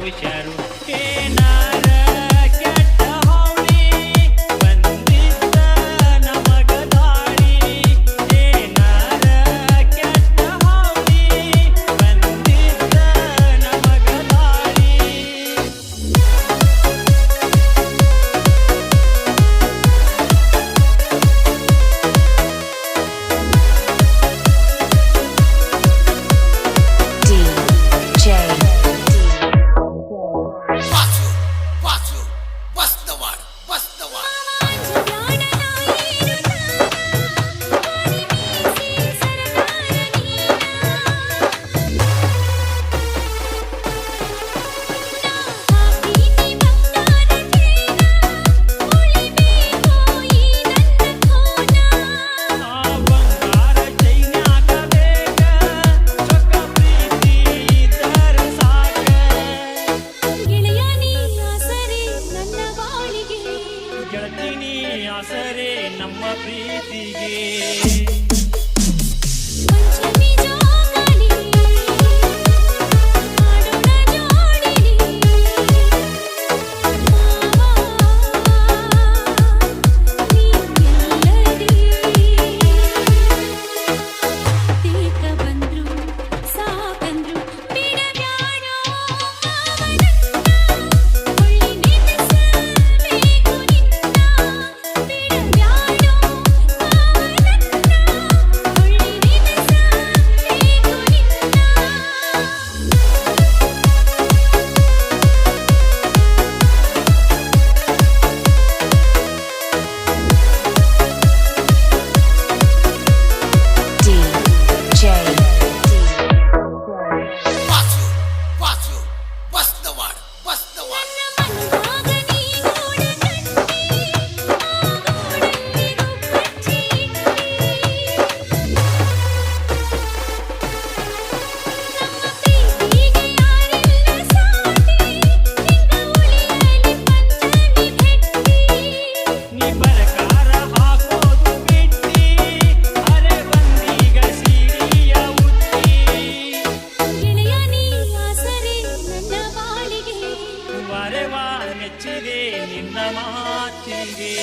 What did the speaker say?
we shadows. Happy Day. நின்னமாற்றியே